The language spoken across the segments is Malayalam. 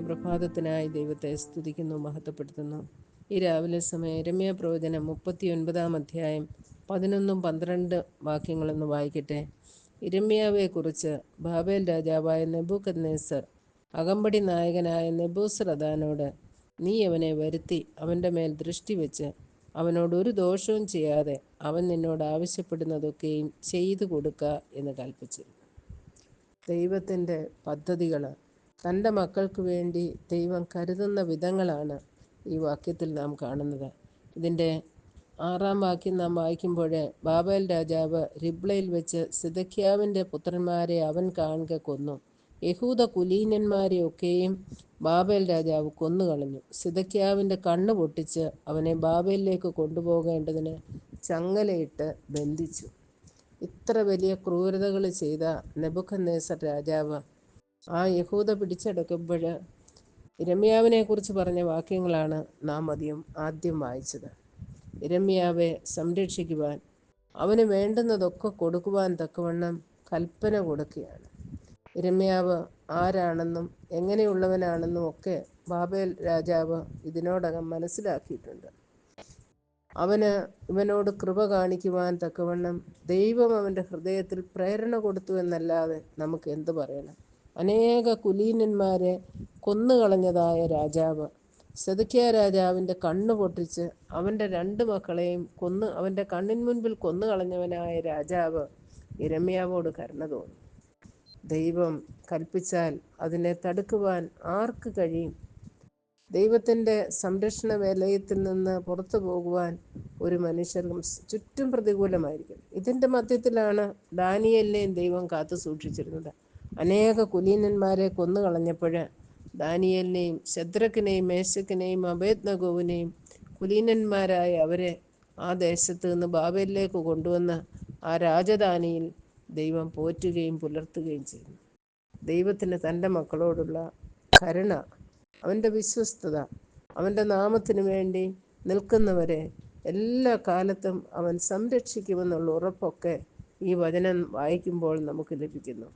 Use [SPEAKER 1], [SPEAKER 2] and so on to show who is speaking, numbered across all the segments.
[SPEAKER 1] പ്രഭാതത്തിനായി ദൈവത്തെ സ്തുതിക്കുന്നു മഹത്വപ്പെടുത്തുന്നു. ഈ രാവിലെ സമയം രമ്യ പ്രവചനം മുപ്പത്തി ഒൻപതാം അധ്യായം പതിനൊന്നും പന്ത്രണ്ട് വാക്യങ്ങളൊന്ന് വായിക്കട്ടെ. ഇരമ്യാവെക്കുറിച്ച് ബാബേൽ രാജാവായ നെബൂക്കദ്നേസർ അകമ്പടി നായകനായ നെബൂസ്രദാനോട് നീ അവനെ വരുത്തി അവന്റെ മേൽ ദൃഷ്ടി വെച്ച് അവനോട് ഒരു ദോഷവും ചെയ്യാതെ അവൻ നിന്നോട് ആവശ്യപ്പെടുന്നതൊക്കെയും ചെയ്തു കൊടുക്കുക എന്ന് കൽപ്പിച്ചിരുന്നു. ദൈവത്തിന്റെ പദ്ധതികൾ തന്റെ മക്കൾക്ക് വേണ്ടി ദൈവം കരുതുന്ന വിധങ്ങളാണ് ഈ വാക്യത്തിൽ നാം കാണുന്നത്. ഇതിന്റെ ആറാം വാക്യം നാം വായിക്കുമ്പോൾ ബാബേൽ രാജാവ് റിബ്ലയിൽ വെച്ച് സിദക്യാവിന്റെ പുത്രന്മാരെ അവൻ കാണുക കൊന്നു. യഹൂദ കുലീനന്മാരെയൊക്കെയും ബാബേൽ രാജാവ് കൊന്നുകളഞ്ഞു. സിദക്യാവിന്റെ കണ്ണ് പൊട്ടിച്ച് അവനെ ബാബേലിലേക്ക് കൊണ്ടുപോകേണ്ടതിന് ചങ്ങലയിട്ട് ബന്ധിച്ചു. ഇത്ര വലിയ ക്രൂരതകൾ ചെയ്ത നെബുഖന്നേസർ രാജാവ് ആ യഹൂദ പിടിച്ചെടുക്കുമ്പോൾ ഇരമ്യാവിനെ കുറിച്ച് പറഞ്ഞ വാക്യങ്ങളാണ് നാം അധികം ആദ്യം വായിച്ചത്. ഇരമ്യാവെ സംരക്ഷിക്കുവാൻ അവന് വേണ്ടുന്നതൊക്കെ കൊടുക്കുവാൻ തക്കവണ്ണം കൽപ്പന കൊടുക്കുകയാണ്. ഇരമ്യാവ് ആരാണെന്നും എങ്ങനെയുള്ളവനാണെന്നും ഒക്കെ ബാബേൽ രാജാവ് ഇതിനോടകം മനസ്സിലാക്കിയിട്ടുണ്ട്. അവന് ഇവനോട് കൃപ കാണിക്കുവാൻ തക്കവണ്ണം ദൈവം അവന്റെ ഹൃദയത്തിൽ പ്രേരണ കൊടുത്തു എന്നല്ലാതെ നമുക്ക് എന്ത് പറയണം? അനേക കുലീനന്മാരെ കൊന്നുകളഞ്ഞതായ രാജാവ്. സെതുക്കിയ രാജാവിന്റെ കണ്ണ് പൊട്ടിച്ച് അവന്റെ രണ്ട് മക്കളെയും കൊന്ന് അവന്റെ കണ്ണിന് മുൻപിൽ കൊന്നുകളഞ്ഞവനായ രാജാവ് ഇരമ്യാവോട് കരുണ തോന്നി. ദൈവം കൽപ്പിച്ചാൽ അതിനെ തടുക്കുവാൻ ആർക്ക് കഴിയും? ദൈവത്തിന്റെ സംരക്ഷണ വേലയത്തിൽ നിന്ന് പുറത്തു പോകുവാൻ ഒരു മനുഷ്യർക്കും ചുറ്റും പ്രതികൂലമായിരിക്കും. ഇതിന്റെ മധ്യത്തിലാണ് ദാനിയലിനെയും ദൈവം കാത്തു സൂക്ഷിച്ചിരുന്നത്. അനേക കുലീനന്മാരെ കൊന്നുകളഞ്ഞപ്പോൾ ദാനിയലിനെയും ശദ്രക്കിനെയും മേശക്കിനെയും അഭേദ്നഗോവിനെയും കുലീനന്മാരായ അവരെ ആ ദേശത്ത് നിന്ന് ബാബലിലേക്ക് കൊണ്ടുവന്ന് ആ രാജധാനിയിൽ ദൈവം പോറ്റുകയും പുലർത്തുകയും ചെയ്തു. ദൈവത്തിന് തന്റെ മക്കളോടുള്ള കരുണ അവന്റെ വിശ്വസ്തത അവന്റെ നാമത്തിന് വേണ്ടി നിൽക്കുന്നവരെ എല്ലാ കാലത്തും അവൻ സംരക്ഷിക്കുമെന്നുള്ള ഉറപ്പൊക്കെ ഈ വചനം വായിക്കുമ്പോൾ നമുക്ക് ലഭിക്കുന്നു.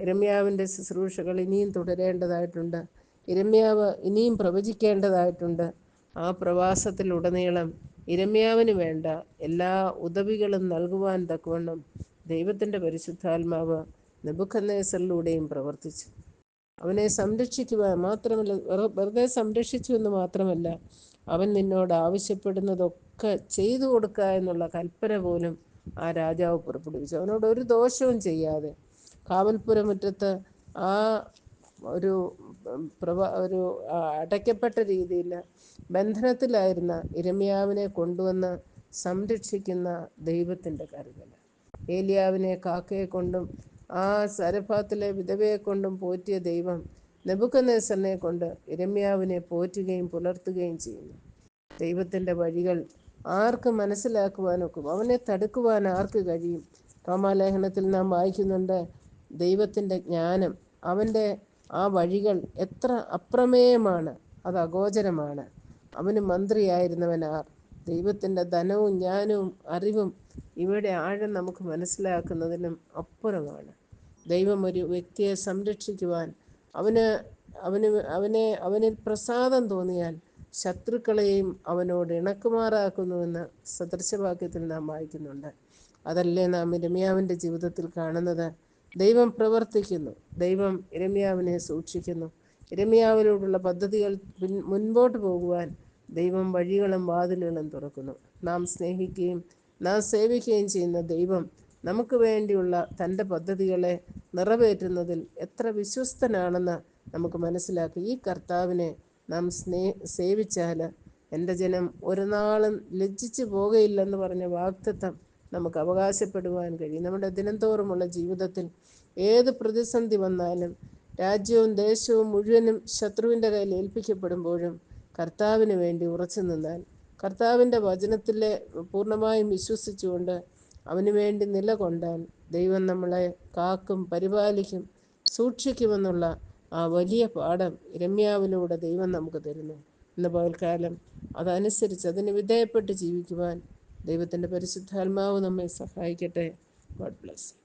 [SPEAKER 1] ഇരമ്യാവിന്റെ ശുശ്രൂഷകൾ ഇനിയും തുടരേണ്ടതായിട്ടുണ്ട്. ഇരമ്യാവ് ഇനിയും പ്രവചിക്കേണ്ടതായിട്ടുണ്ട്. ആ പ്രവാസത്തിലുടനീളം ഇരമ്യാവിന് വേണ്ട എല്ലാ ഉദവികളും നൽകുവാൻ തക്കവണ്ണം ദൈവത്തിന്റെ പരിശുദ്ധാത്മാവ് നെബുക്കന്നേസറിലൂടെയും പ്രവർത്തിച്ചു. അവനെ സംരക്ഷിക്കുക മാത്രമല്ല വെറുതെ സംരക്ഷിച്ചു എന്ന് മാത്രമല്ല അവൻ നിന്നോട് ആവശ്യപ്പെടുന്നതൊക്കെ ചെയ്തു കൊടുക്കുക എന്നുള്ള കൽപ്പന പോലും ആ രാജാവ് പുറപ്പെടുവിച്ചു. അവനോട് ഒരു ദോഷവും ചെയ്യാതെ കാവൽപുരമുറ്റത്ത് ആ ഒരു പ്രവ ഒരു അടയ്ക്കപ്പെട്ട രീതിയിൽ ബന്ധനത്തിലായിരുന്ന ഇരമ്യാവിനെ കൊണ്ടുവന്ന് സംരക്ഷിക്കുന്ന ദൈവത്തിന്റെ കരുതൽ. ഏലിയാവിനെ കാക്കയെ കൊണ്ടും ആ സരഭാത്തിലെ വിധവയെ കൊണ്ടും പോറ്റിയ ദൈവം നെബുക്കനേസറിനെ കൊണ്ട് ഇരമ്യാവിനെ പോറ്റുകയും പുലർത്തുകയും ചെയ്യുന്നു. ദൈവത്തിന്റെ വഴികൾ ആർക്ക് മനസ്സിലാക്കുവാനൊക്കും അവനെ തടുക്കുവാൻ ആർക്ക് കഴിയും? റോമാലേഖനത്തിൽ നാം വായിക്കുന്നുണ്ട് ദൈവത്തിന്റെ ജ്ഞാനം അവന്റെ ആ വഴികൾ എത്ര അപ്രമേയമാണ് അത് അഗോചരമാണ്. അവന് മന്ത്രിയായിരുന്നവനാർ. ദൈവത്തിന്റെ ധനവും ജ്ഞാനവും അറിവും ഇവയുടെ ആഴം നമുക്ക് മനസ്സിലാക്കുന്നതിനും അപ്പുറമാണ്. ദൈവം ഒരു വ്യക്തിയെ സംരക്ഷിക്കുവാൻ അവന് അവന് അവനെ അവനിൽ പ്രസാദം തോന്നിയാൽ ശത്രുക്കളെയും അവനോട് ഇണക്കുമാറാക്കുന്നുവെന്ന് സദൃശവാക്യത്തിൽ നാം വായിക്കുന്നുണ്ട്. അതല്ലേ നാം ഇരമ്യാവിന്റെ ജീവിതത്തിൽ കാണുന്നത്? ദൈവം പ്രവർത്തിക്കുന്നു. ദൈവം ഇരമ്യാവിനെ സൂക്ഷിക്കുന്നു. ഇരമ്യാവിനോടുള്ള പദ്ധതികൾ മുൻപോട്ട് പോകുവാൻ ദൈവം വഴികളും വാതിലുകളും തുറക്കുന്നു. നാം സ്നേഹിക്കുകയും നാം സേവിക്കുകയും ചെയ്യുന്ന ദൈവം നമുക്ക് വേണ്ടിയുള്ള തന്റെ പദ്ധതികളെ നിറവേറ്റുന്നതിൽ എത്ര വിശ്വസ്തനാണെന്ന് നമുക്ക് മനസ്സിലാക്കി. ഈ കർത്താവിനെ നാം സ്നേ സേവിച്ചാൽ എന്റെ ജനം ഒരു നാളും ലജ്ജിച്ചു പോകയില്ലെന്ന് പറഞ്ഞ വാക്തത്വം നമുക്ക് അവകാശപ്പെടുവാൻ കഴിയും. നമ്മുടെ ദിനംതോറുമുള്ള ജീവിതത്തിൽ ഏത് പ്രതിസന്ധി വന്നാലും രാജ്യവും ദേശവും മുഴുവനും ശത്രുവിന്റെ കയ്യിൽ ഏൽപ്പിക്കപ്പെടുമ്പോഴും കർത്താവിന് വേണ്ടി ഉറച്ചു നിന്നാൽ കർത്താവിന്റെ വചനത്തിലെ പൂർണമായും വിശ്വസിച്ചുകൊണ്ട് അവന് വേണ്ടി നിലകൊണ്ടാൽ ദൈവം നമ്മളെ കാക്കും പരിപാലിക്കും സൂക്ഷിക്കുമെന്നുള്ള ആ വലിയ പാഠം രമ്യാവിലൂടെ ദൈവം നമുക്ക് തരുന്നു. ഇന്ന് പകൽക്കാലം അതനുസരിച്ച് അതിന് വിധേയപ്പെട്ട് ജീവിക്കുവാൻ ദൈവത്തിന്റെ പരിശുദ്ധാത്മാവ് നമ്മെ സഹായിക്കട്ടെ. God bless.